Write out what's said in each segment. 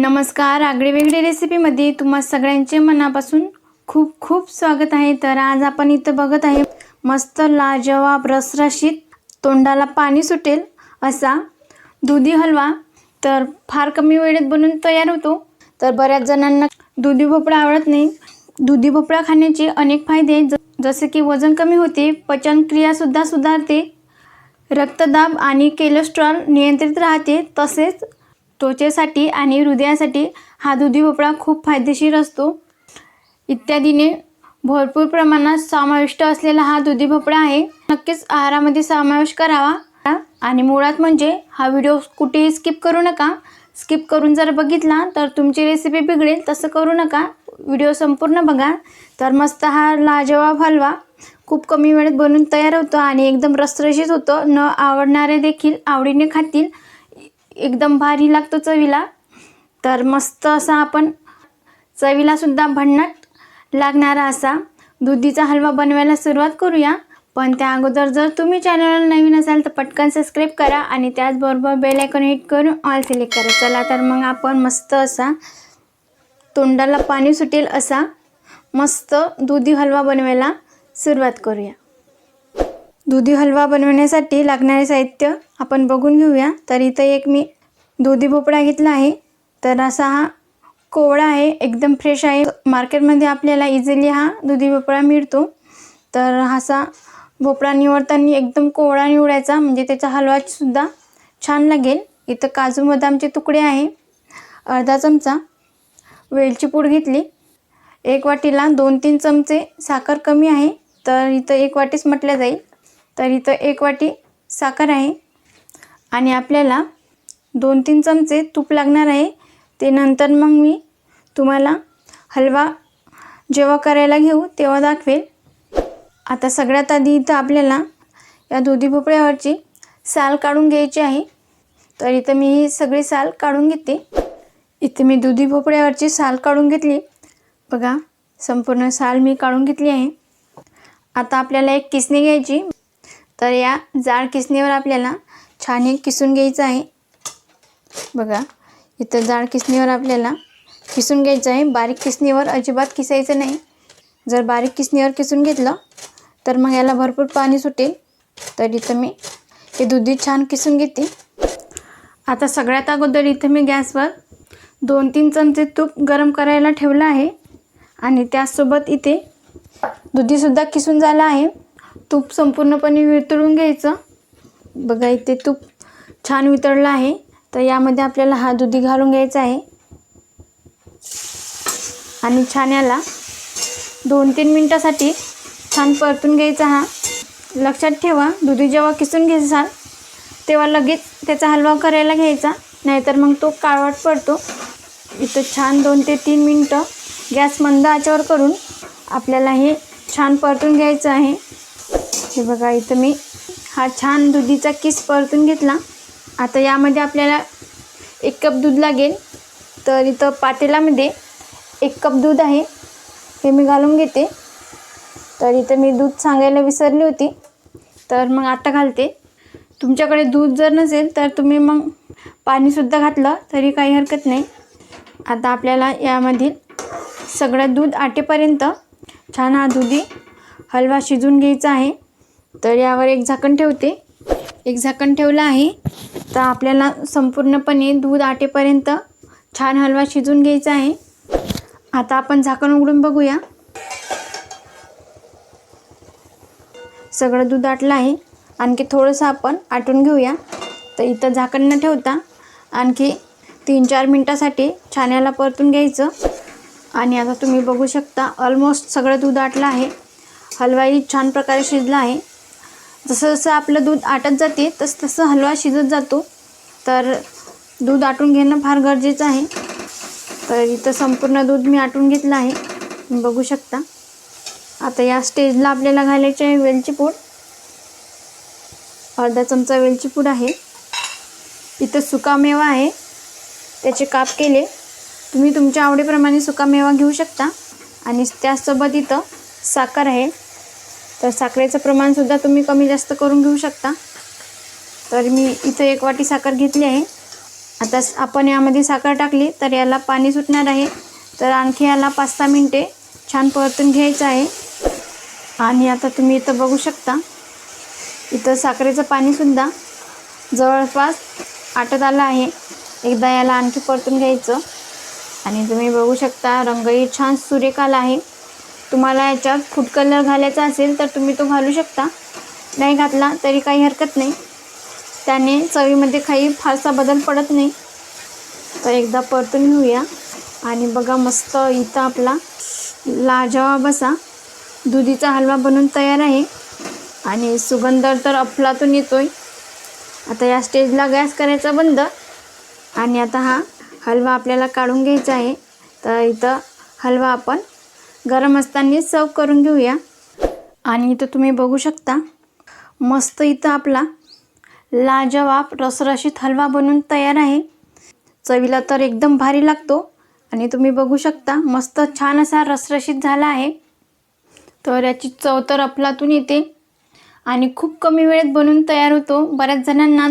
नमस्कार आगळीवेगळी रेसिपीमध्ये तुम्हा सगळ्यांचे मनापासून खूप खूप स्वागत आहे. तर आज आपण इथं बघत आहे मस्त लाजवाब रसरशीत तोंडाला पाणी सुटेल असा दुधी हलवा. तर फार कमी वेळेत बनून तयार होतो. तर बऱ्याच जणांना दुधी भोपळा आवडत नाही. दुधी भोपळा खाण्याचे अनेक फायदे आहेत. ज- जसे की वजन कमी होते पचनक्रियासुद्धा सुधारते रक्तदाब आणि कोलेस्ट्रॉल नियंत्रित राहते. तसेच त्वचेसाठी आणि हृदयासाठी हा दुधी भोपळा खूप फायदेशीर असतो. इत्यादीने भरपूर प्रमाणात समाविष्ट असलेला हा दुधी भोपळा आहे. नक्कीच आहारामध्ये समावेश करावा. आणि मुळात म्हणजे हा व्हिडिओ कुठेही स्किप करू नका. स्किप करून जर बघितला तर तुमची रेसिपी बिघडेल तसं करू नका. व्हिडिओ संपूर्ण बघा. तर मस्त हा लाजवाब हलवा. खूप कमी वेळेत बनून तयार होतो आणि एकदम रसरशीत होतो. न आवडणारे देखील आवडीने खातील. एकदम भारी लागतो चवीला. तर मस्त असा आपण चवीलासुद्धा भन्नाट लागणारा असा. दुधीचा हलवा बनवायला सुरुवात करूया. पण त्या अगोदर जर तुम्ही चॅनलला नवीन असाल तर पटकन सबस्क्राईब करा आणि त्याचबरोबर बेल आयकॉन हिट करून ऑल सिलेक्ट करा. चला तर मग आपण मस्त असा तोंडाला पाणी सुटेल असा मस्त दुधी हलवा बनवायला सुरुवात करूया. दुधी हलवा बनवण्यासाठी लागणारे साहित्य आपण बघून घेऊया. तर इथं एक मी दुधी भोपळा घेतला आहे. तर असा हा कोवळा आहे एकदम फ्रेश आहे. मार्केटमध्ये आपल्याला इझिली हा दुधी भोपळा मिळतो. तर असा भोपळा निवडताना एकदम कोवळा निवडायचा म्हणजे त्याचा हलवासुद्धा छान लागेल. इथं काजू बदामचे तुकडे आहे. अर्धा चमचा वेलची पूड घेतली. एक वाटीला दोन तीन चमचे साखर कमी आहे. तर इथं एक वाटीच म्हटलं जाईल. तर इथं एक वाटी साखर आहे. आणि आपल्याला दोन तीन चमचे तूप लागणार आहे. ते नंतर मग मी तुम्हाला हलवा जेव्हा करायला घेऊ तेव्हा दाखवेल. आता सगळ्यात आधी इथं आपल्याला या दुधी भोपळ्यावरची साल काढून घ्यायची आहे. तर इथं मी ही सगळी साल काढून घेते. इथे मी दुधी भोपळ्यावरची साल काढून घेतली. बघा संपूर्ण साल मी काढून घेतली आहे. आता आपल्याला एक किसणी घ्यायची. तर या जाड किसणीवर आपल्याला छान हे किसून घ्यायचं आहे. बघा इथं जाड किसणीवर आपल्याला किसून घ्यायचं आहे. बारीक किसणीवर अजिबात किसायचं नाही. जर बारीक किसणीवर किसून घेतलं तर मग याला भरपूर पाणी सुटेल. तर इथं मी हे दुधी छान किसून घेते. आता सगळ्यात अगोदर इथं मी गॅसवर दोन तीन चमचे तूप गरम करायला ठेवलं आहे. आणि त्याचसोबत इथे दुधीसुद्धा किसून झालं आहे. तूप संपूर्णपणे वितळून घ्यायचं. बघा इथे तूप छान वितळलं आहे. तर यामध्ये आपल्याला हा दुधी घालून घ्यायचा आहे. आणि छान याला दोन तीन मिनटासाठी छान परतून घ्यायचा हा. लक्षात ठेवा दुधी जेव्हा किसून घ्यायचाल तेव्हा लगेच त्याचा हलवा करायला घ्यायचा. नाहीतर मग तो काळवट पडतो. इथं छान दोन ते तीन मिनटं गॅस मंद आचेवर करून आपल्याला हे छान परतून घ्यायचं आहे. हे बघा इथं मी हा छान दुधीचा किस परतून घेतला. आता यामध्ये आपल्याला एक कप दूध लागेल. तर इथं पातेलामध्ये एक कप दूध आहे. हे मी घालून घेते. तर इथं मी दूध सांगायला विसरली होती. तर मग आता घालते. तुमच्याकडे दूध जर नसेल तर तुम्ही मग पाणीसुद्धा घातलं तरी काही हरकत नाही. आता आपल्याला यामधील सगळं दूध आटेपर्यंत छान हा दुधी हलवा शिजून घ्यायचा आहे. तर यावर एक झाकण ठेवते. एक झाकण ठेवलं आहे. तर आपल्याला संपूर्णपणे दूध आटेपर्यंत छान हलवा शिजून घ्यायचा आहे. आता आपण झाकण उघडून बघूया. सगळं दूध आटलं आहे. आणखी थोडंसं आपण आटून घेऊया. तर इथं झाकण न ठेवता आणखी तीन चार मिनटासाठी छान याला परतून घ्यायचं. आणि आता तुम्ही बघू शकता ऑलमोस्ट सगळं दूध आटलं आहे. हलवाही छान प्रकारे शिजला आहे. जसं जसं आपलं दूध आटत जाते तसं तसं हलवा शिजत जातो. तर दूध आटून घेणं फार गरजेचं आहे. तर इथं संपूर्ण दूध मी आटून घेतलं आहे. बघू शकता. आता या स्टेजला आपल्याला घालायची आहे वेलची पूड. अर्धा चमचा वेलची पूड आहे. इथं सुकामेवा आहे. त्याचे काप केले. तुम्ही तुमच्या आवडीप्रमाणे सुकामेवा घेऊ शकता. आणि त्याचसोबत इथं साखर आहे. तर साखरेचं प्रमाणसुद्धा तुम्ही कमी जास्त करून घेऊ शकता. तर मी इथं एक वाटी साखर घेतली आहे. आता आपण यामध्ये साखर टाकली तर याला पाणी सुटणार आहे. तर आणखी याला पाच सहा मिनटे छान परतून घ्यायचं आहे. आणि आता तुम्ही इथं बघू शकता इथं साखरेचं पाणीसुद्धा जवळपास आटत आलं आहे. एकदा याला आणखी परतून घ्यायचं. आणि तुम्ही बघू शकता रंगही छान सुरेख आला आहे. तुम्हाला याच्यात फूड कलर घालायचा असेल तर तुम्ही तो घालू शकता. नाही घातला तरी काही हरकत नाही. त्याने चवीमध्ये काही फारसा बदल पडत नाही. तर एकदा परतून घेऊया. आणि बघा मस्त इथं आपला लाजवा बसा दुधीचा हलवा बनून तयार आहे. आणि सुगंध तर अफलातून येतोय. आता या स्टेजला गॅस करायचा बंद. आणि आता हा हलवा आपल्याला काढून घ्यायचा आहे. तर इथं हलवा आपण गरम असताना सर्व करून घेऊया. आणि इथं तुम्ही बघू शकता मस्त इथं आपला लाजवाब रसरशीत हलवा बनून तयार आहे. चवीला तर एकदम भारी लागतो आणि तुम्ही बघू शकता मस्त छान असा रसरशीत झाला आहे. तर याची चव तर अपलातून येते. आणि खूप कमी वेळेत बनून तयार होतो. बऱ्याच जणांना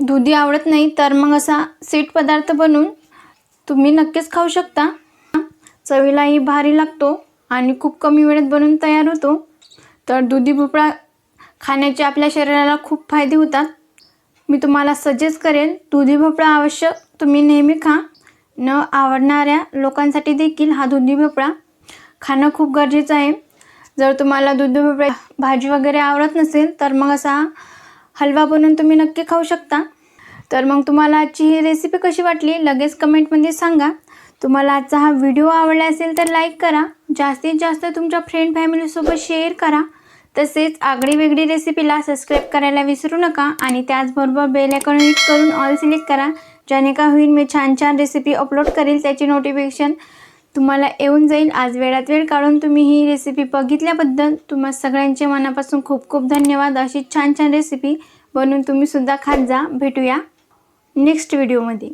दुधी आवडत नाही तर मग असा सेट पदार्थ बनवून तुम्ही नक्कीच खाऊ शकता. चवीलाही भारी लागतो आणि खूप कमी वेळेत बनून तयार होतो. तर दुधी भोपळा खाण्याचे आपल्या शरीराला खूप फायदे होतात. मी तुम्हाला सजेस्ट करेन दुधी भोपळा अवश्य तुम्ही नेहमी खा. न आवडणाऱ्या लोकांसाठी देखील हा दुधी भोपळा खाणं खूप गरजेचं आहे. जर तुम्हाला दुधी भोपळा भाजी वगैरे आवडत नसेल तर मग असा हलवा बनवून तुम्ही नक्की खाऊ शकता. तर मग तुम्हाला आजची ही रेसिपी कशी वाटली लगेच कमेंटमध्ये सांगा. तुम्हाला आजचा हा व्हिडिओ आवडला असेल तर लाईक करा. जास्तीत जास्त तुमच्या फ्रेंड फॅमिलीसोबत शेअर करा. तसेच आगळी वेगळी रेसिपीला सबस्क्राईब करायला विसरू नका आणि त्याचबरोबर बेल आयकॉन हिट करून ऑल सिलेक्ट करा. ज्याने का होईल मी छान छान रेसिपी अपलोड करेल त्याची नोटिफिकेशन तुम्हाला येऊन जाईल. आज वेळात वेळ काढून तुम्ही ही रेसिपी बघितल्याबद्दल तुम्हा सगळ्यांचे मनापासून खूप खूप धन्यवाद. अशी छान छान रेसिपी बनवून तुम्हीसुद्धा खात जा. भेटूया नेक्स्ट व्हिडिओमध्ये